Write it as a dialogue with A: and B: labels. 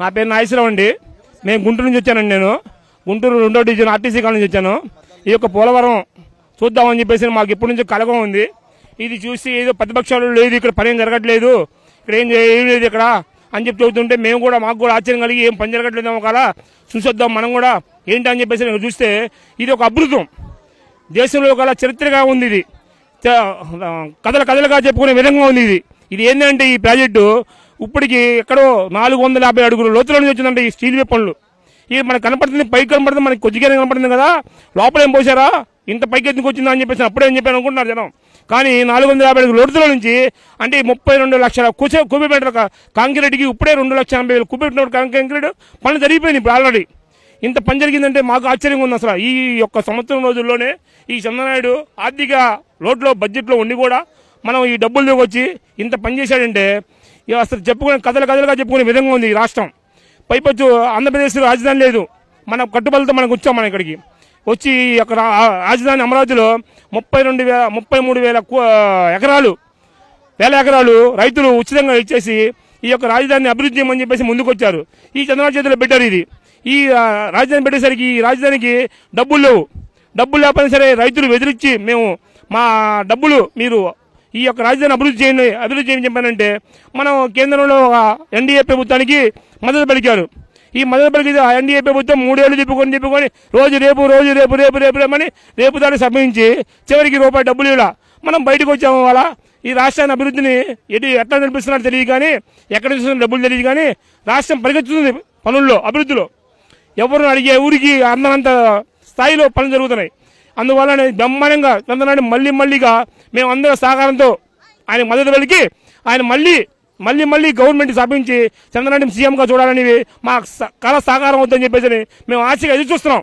A: నా పేరు నాగేశ్వరరావు అండి. నేను గుంటూరు నుంచి వచ్చానండి నేను. గుంటూరు రెండో డివిజన్ ఆర్టీసీ కాలనీ నుంచి వచ్చాను. ఈ యొక్క పోలవరం చూద్దామని చెప్పేసి మాకు ఎప్పటి నుంచి కలగం ఉంది. ఇది చూసి ఏదో ప్రతిపక్షాలు లేదు ఇక్కడ పని ఏం జరగట్లేదు. ఇక్కడ ఏం ఏం లేదు ఇక్కడ అని చెప్పి చెబుతుంటే మేము కూడా మాకు కూడా ఆశ్చర్యం కలిగి ఏం పని జరగట్లేదు కదా చూసొద్దాం మనం కూడా ఏంటి అని చెప్పేసి నేను చూస్తే ఇది ఒక అద్భుతం దేశంలో గల చరిత్రగా ఉంది ఇది. కథల కథలుగా చెప్పుకునే విధంగా ఉంది ఇది. ఇది ఏంటంటే ఈ ప్రాజెక్టు ఇప్పటికి ఎక్కడో నాలుగు వందల యాభై అడుగుల లోతుల నుంచి వచ్చిందంటే ఈ స్టీల్ పనులు ఇది మనకు కనపడుతుంది పైకి కనపడుతుంది మనకి కొద్దిగానే కనపడుతుంది కదా? లోపల ఏం పోసారా? ఇంత పైకి ఎందుకు వచ్చిందా అని చెప్పేసి అప్పుడే అని చెప్పాను అనుకుంటున్నారు జనం. కానీ నాలుగు వందల యాభై అడుగుల లోతుల నుంచి అంటే ముప్పై రెండు లక్షల కుచ కుబిమీటర్ కాంక్రీట్కి ఇప్పుడే రెండు లక్షల ఎనభై వేలు కుబిమీటర్ కాంక్రీట్ పనులు జరిగిపోయింది ఇప్పుడు ఆల్రెడీ ఇంత పని జరిగిందంటే మాకు ఆశ్చర్యంగా ఉంది అసలు. ఈ యొక్క సంవత్సరం రోజుల్లోనే ఈ చంద్రనాయుడు ఆర్థిక లోట్లో బడ్జెట్లో ఉండి కూడా మనం ఈ డబ్బులు వచ్చి ఇంత పని చేశాడంటే అసలు చెప్పుకునే కథలు కథలుగా చెప్పుకునే విధంగా ఉంది రాష్ట్రం. పైపచ్చు ఆంధ్రప్రదేశ్ రాజధాని లేదు. మన కట్టుబడితో మనకు వచ్చాం మనం ఇక్కడికి. వచ్చి ఈ యొక్క రా- రాజధాని అమరావతిలో ముప్పై రెండు వేల ముప్పై మూడు వేల ఎకరాలు వేల ఎకరాలు రైతులు ఉచితంగా ఇచ్చేసి ఈ యొక్క రాజధానిని అభివృద్ధి చేయమని చెప్పేసి ముందుకొచ్చారు. ఈ చంద్రబాబు చేతిలో పెట్టారు ఇది. ఈ రాజధాని పెట్టేసరికి ఈ రాజధానికి డబ్బులు లేవు. డబ్బులు లేకపోయినా సరే రైతులు బెదిరించి మేము మా డబ్బులు మీరు ఈ యొక్క రాజధాని అభివృద్ధి చేయండి అభివృద్ధి చేయని చెప్పానంటే మనం కేంద్రంలో ఒక ఎన్డీఏ ప్రభుత్వానికి మద్దతు పలికారు. ఈ మద్దతు పలికితే ఆ ఎన్డీఏ ప్రభుత్వం మూడేళ్ళు చెప్పుకొని చెప్పుకొని రోజు రేపు రోజు రేపు రేపు రేపు రేపని రేపు దాన్ని సమయించి చివరికి రూపాయి డబ్బులు ఇలా మనం బయటకు వచ్చాము వాళ్ళ ఈ రాష్ట్రాన్ని అభివృద్ధిని ఎటు ఎట్లా నడిపిస్తున్నారో తెలియదు కానీ ఎక్కడ చూస్తున్న డబ్బులు తెలియదు కానీ రాష్ట్రం పరిగెత్తుతుంది పనుల్లో అభివృద్ధిలో. ఎవరు అడిగే ఊరికి అందనంత స్థాయిలో పనులు జరుగుతున్నాయి. అందువల్ల బ్రహ్మాండంగా చంద్రనాయుడు మళ్ళీ మళ్ళీగా మేము సహకారంతో ఆయన మద్దతు వెలికి ఆయన మళ్ళీ మళ్ళీ మళ్ళీ గవర్నమెంట్ స్థాపించి చంద్రనాయుడు సీఎంగా చూడాలని మా కళ సహకారం అవుతుందని చెప్పేసి మేము ఆశగా ఎదురు చూస్తున్నాం